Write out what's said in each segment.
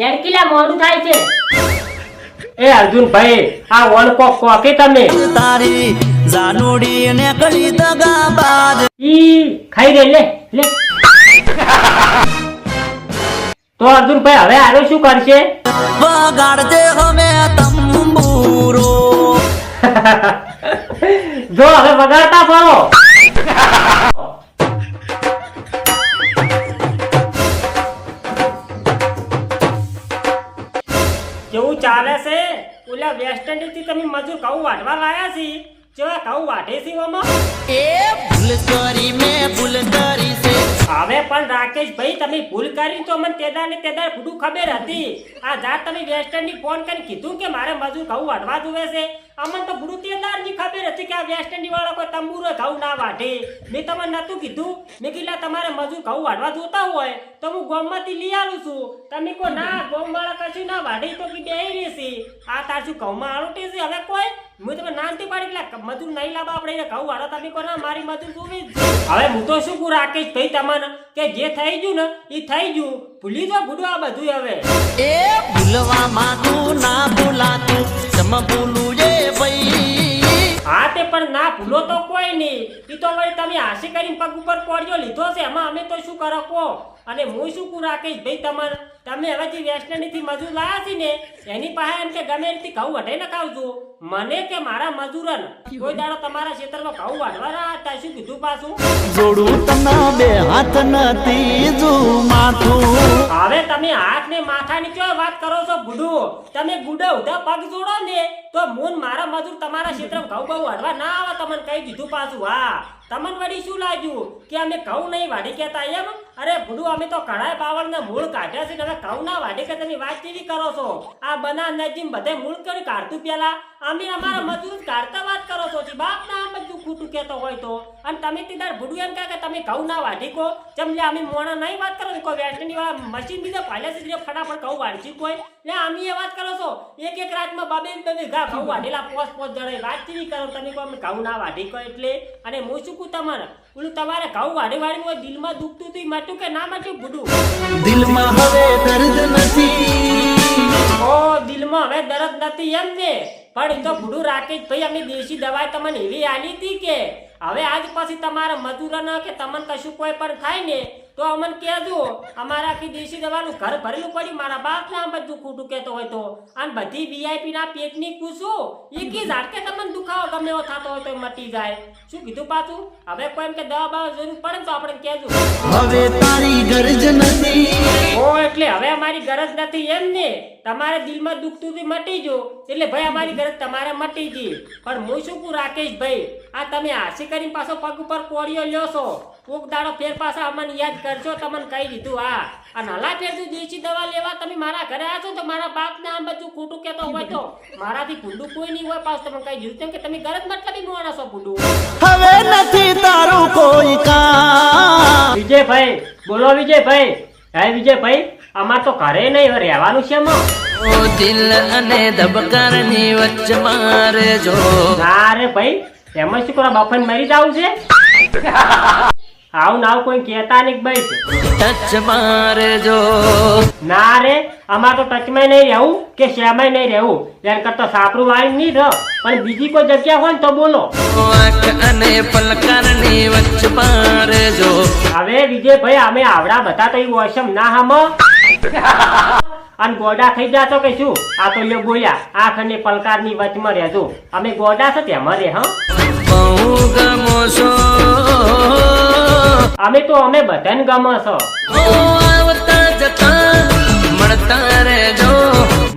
હેડકીલા મોડું થાય છે. એ અર્જુનભાઈ આ વન કોક કોકે તમે. તારી જાનુડી ને કળી દગા બાદ ઈ ખાઈ રે લે લે. તો અર્જુનભાઈ હવે આરો શું કરશે? વગાડજે હમે તંબુરો. જો હવે વગાડતા ફરો. થી તમે મજૂર ઘઉં વાઢવા લાયા છી? જેવા ઘઉં વાઢે છે ઓમાં એ ભૂલ સોરી મેં રાકેશભાઈ તમે ભૂલ કરી તો મને તેદાર ને તેદાર બધું ખબર હતી. આ જાત તમે વેસ્ટર્નની ફોન કરીને કીધું કે મારે મજૂર ઘઉં વાઢવા જોવે છે. અમને તો બધું તેદારની ખબર હતી કે આ વેસ્ટર્નની વાળા કોઈ તંબુરો ઘઉં ના વાઢે. મેં તમને નતું કીધું. મેં કીધું તમારે મજૂર ઘઉં વાઢવા જોતા હોય તો હું ગોમમાંથી લઈ આવું છું. તમે કહો ના ગોમ વાળા કશું ના વાઢે તો કે બે રહેશે. આ તારશું ઘઉંમાં આળોટે છે? હવે કોઈ હું તમે નાનથી પાડી એટલે મજૂર નહીં લાવવા આપણે એને ઘઉં વાળો તમે કોના? મારી મજૂર જોવી હવે હું તો શું કહું રાકેશ ભાઈ તમને કે જે થઈ ગયું ને એ થઈ ગયું. ભૂલી જો ભૂલું આ બધું હવે. એ ભૂલવામાં તું ના ભૂલાતું. સમ ભૂલું એ ભાઈ હા તે પણ ના ભૂલો તો કોઈ નહીં. એ તો વળી તમે હાસી કરીને પગ ઉપર પડ્યો લીધો છે. એમાં અમે તો શું કરો કહો? અને હું શું કું રાખીશ ભાઈ તમારે તમે હવે જે વેસ્ટર્નથી મજૂર લાયા છે ને એની પાસે એમ કે ગમે એથી ઘઉં વઢે ન ખાવજો. મને કે મારા મજૂરન. કોઈ દાડો તમારા ક્ષેત્રમાં ઘઉં વાઢવા ના હતા શું કીધું પાછું? જોડું તને બે હાથ નથી જો માથું. હવે તમે હાથ ને માથાની કયો વાત કરો છો, ગુડુ? તમે ગુડા ઉધા પગ જોડો ને, તો મૂન મારા મજૂર તમારા ક્ષેત્ર ઘઉં બહુ વાઢવા ના આવે, તમને કહી દીધું પાછું. હા, તમને વળી શું લાગ્યું? કે અમે ઘઉં નહીં વાઢી કેતા એમ? અરે ભૂડું, અમે તો કઢાઈ બાવળ ને મૂળ કાઢ્યા છે તમે ઘઉં ના વાઢી કે તમે વાત કેવી કરો છો? આ બના નજીમ બધે મૂળ કરી કાઢતું પેલા. અમે અમારા મજૂર કાઢતા વાત કરો છો જી. બાપ ના બધું ખોટું કહેતો હોય તો. અને તમે તીધાર ભૂડું એમ કહે કે તમે ઘઉં ના વાઢી કો ચમ લે અમે મોણા નહીં વાત કરો કોઈ વેસ્ટની વાત મશીન બીજા પાલ્યા છે ફટાફટ ઘઉં વાઢી કોઈ. લે અમે એ વાત કરો છો. એક એક રાતમાં બાબે બબે ઘા ઘઉં વાઢેલા પોસ પોસ જણે વાત કેવી કરો? તમે કહો અમે ઘઉં ના વાઢી કો એટલે. અને હું શું કહું તમારે? ઓલું તમારે ઘઉં વાડી વાડી હોય દિલમાં દુખતું હતું માટું કે ના માટું બુડું દિલમાં હવે દર્દ નથી. ઓ દિલમાં હવે દર્દ નથી એમ ને. પણ એ તો ભૂડું જ. ભાઈ અમે દેશી દવા તમને એવી આલી હતી કે હવે આજ પછી તમારા મજૂરોને કે તમને કશું કોઈ પણ થાય ને, તો અમને કહેજો. અમારા આખી દેશી દવાનું ઘર ભરેલું પડ્યું. મારા બાપ આમ બધું ખોટું કહેતો હોય તો. અને બધી વીઆઈપી ના પેટની કૂસો એકી ઝાટકે તમને દુખાવો ગમે એવો થતો હોય તો મટી જાય. શું કીધું પાછું? હવે કોઈ એમ કે દવા બવા જરૂર પડે તો આપણે કહેજો. હવે તારી ગરજ નથી. હવે અમારી ગરજ નથી એમ ને. તમારે દિલમાં દુખતું હતું મટી જો. એટલે ભાઈ અમારી ગરજ તમારે મટી ગઈ. પણ હું શું કહું રાકેશ ભાઈ? આ તમે હાસી કરીને પાછો પગ ઉપર કોળીઓ લ્યો છો. કોક દાડો ફેર પાછા અમને યાદ કરજો તમને કહી દીધું હા અને હલા ફેર દેશી દવા લેવા તમે મારા ઘરે આવશો છો તો મારા બાપને આમ બધું ખોટું કહેતો હોય તો? મારાથી ભૂંડું કોઈ નહીં હોય પાછું તમને કહી દીધું. કેમ કે તમે ગરજ મતલબ મોણા છો ભૂંડું. હવે નથી તારું કોઈ કામ. વિજયભાઈ બોલો વિજયભાઈ. હે વિજયભાઈ અમાર તો ઘરે નહીં રહેવાનું છે ઓ દિલ અને ધબકારની વચ્ચે મારે ના રે ભાઈ એમાં શું કરો બફન મરી જાવ છે? આવું નાવ કોઈ કહેતા નહીં ભાઈ ટચ મારે જો. ના રે અમાર તો ટચમાં નહીં રહેવું કે શ્યામાં નહીં રહેવું. એમ કરતા સાપરું વાળી નહીં રહો. પણ બીજી કોઈ જગ્યા હોય ને તો બોલો. અને પલકારની વચ્ચે હવે વિજયભાઈ અમે આવડા બધા તો વશમ ના હમ. અને ગોડા થઈ જાતો કે શું? આ તો લ્યો બોલ્યા આંખ અને પલકારની વચમાં રહેજો. અમે ગોડા છે તેમાં રે હા. બહુ ગમો છો અમે તો અમે બધાને ગમો છો. આવતા જતા મળતા રહેજો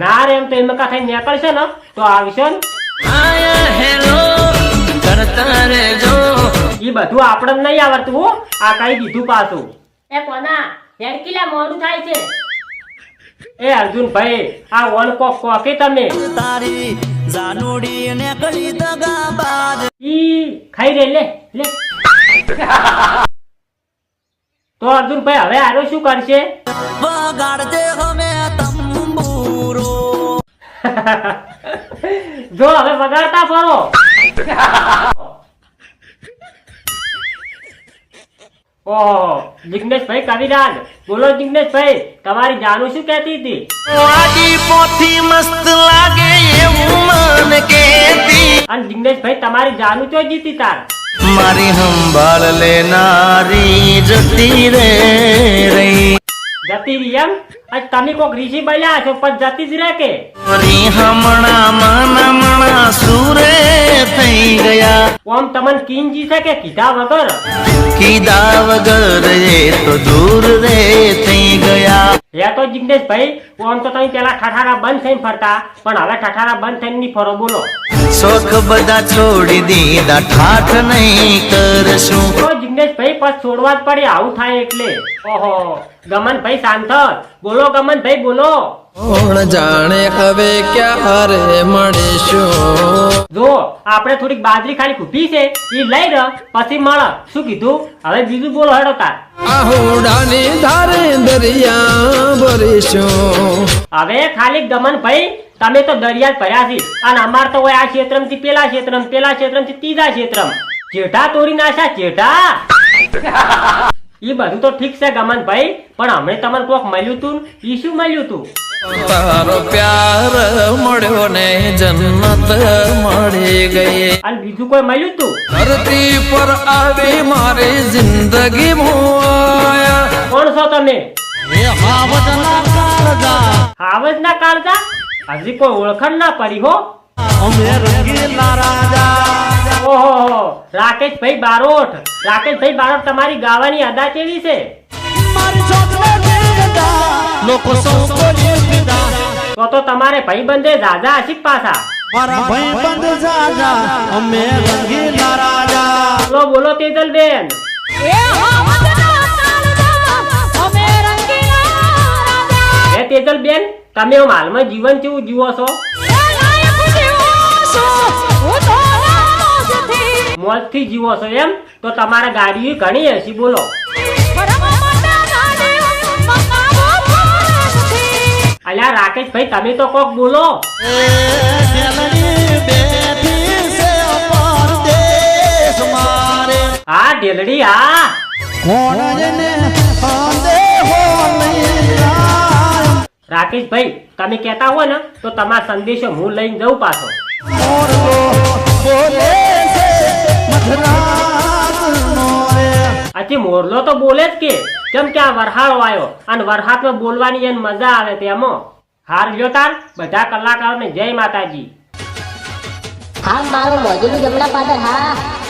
ના રે એમ તો એમ કાંઈ નીકળશે ને તો આવશે ને આયા હેલો કરતા રહેજો એ બધું આપણે નહીં આવડતું હો. આ કઈ દીધું પાછું એ કોના? હેડકીલા મોડું થાય છે. એ અર્જુનભાઈ આ વન કોક કોફી તમે. તારી જાનુડી ને કળી દગા બાદ ઈ ખાઈ રે લે લે. તો અર્જુનભાઈ હવે આરો શું કરશે? વગાડજે હમે તંબુરો. જો હવે વગાડતા ફરો. ઓહો જિગ્નેશભાઈ કવિરાજ બોલો જિગ્નેશભાઈ તમારી જાનુ શું કહેતી હતી? વાડી પોથી મસ્ત લાગે એવું મન કેતી અને જિગ્નેશભાઈ તમારી જાનુ જીતી તાર. મારી સંભાળ લેનારી જતી રે રહી. જતી રહી અને તમે કોક ઋષિ બન્યા છો, પણ જતી જ રહે કે સુરે થઈ ગયા ઓમ તમને કિંજી છે કે કીધા વગર? કીધા વગર એ તો દૂર રે થઈ ગયા એ તો જિગ્નેશભાઈ, ઓમ તો તમે પેલા ઠઠારા બંધ થઈને ફરતા, પણ હવે ઠઠારા બંધ થઈને નહીં ફરો બોલો. શોખ બધા છોડી દીધા ઠાઠ નહીં કરશું તો જિગ્નેશ ભાઈ પછી છોડવા જ પડે, આવું થાય એટલે. ઓહો. ગમનભાઈ શાંત બોલો ગમનભાઈ બોલો. કોણ જાણે હવે ક્યારે મળીશું? જો આપણે થોડીક બાજરી ખાલી ખૂટી છે એ લઈ ર. પછી મળ. શું કીધું? હવે બીજું બોલો હેડો તાર. આહુડાની ધારે દરિયા ભરીશું. હવે ખાલી ગમનભાઈ તમે તો દરિયા જ ભર્યા છે. અને અમાર તો હોય આ ક્ષેત્રમથી પેલા ક્ષેત્રમ પેલા ક્ષેત્રમથી ત્રીજા ક્ષેત્રમ. ચેટા તોડી નાશા ચેટા એ બધું તો ઠીક છે ગમનભાઈ. પણ હમણે તમને કોક મળ્યું તું ઈ શું મળ્યું તું? તારો પ્યાર મળ્યો ને જન્નત મળી ગઈ અને બીજું કોઈ મળ્યું તું? ધરતી પર આવી મારી જિંદગી મોયા કોણ છો તમે? એ હાવજના કાળજા. હાવજ ના કાળજા? હજી કોઈ ઓળખણ ના પડી હો. અમે રંગીલા રાજા. ઓહો રાકેશભાઈ બારોટ. રાકેશભાઈ બારોટ તમારી ગાવાની અદા કેવી છે? લોકો સૌ બોલી ફિદા તો તો તમારે ભાઈબંધે દાદા હશી પાછા મારા ભાઈબંધ જાજા અમે રંગીલા રાજા બોલો બોલો તેજલબેન એ હે તેજલબેન તમે હાલમાં જીવન કેવું જીવો છો મોજથી જીવો છો એમ તો તમારે ગાડી ઘણી હશી બોલો અલ્યા રાકેશભાઈ તમે તો કોક બોલો. હા ઢેલડી હા રાકેશભાઈ તમે કહેતા હો ને, તો તમારો સંદેશો હું લઈને જઉં પાછો. મોરલો આથી મોરલો તો બોલે જ કે, કેમ કે આ વરહાળો આવ્યો અને વરસાદમાં બોલવાની એને મજા આવે તેમાં. હાર લ્યો તાર, બધા કલાકારોને જય માતાજી. હા, મારો મોજું જમણા પાદર, હા.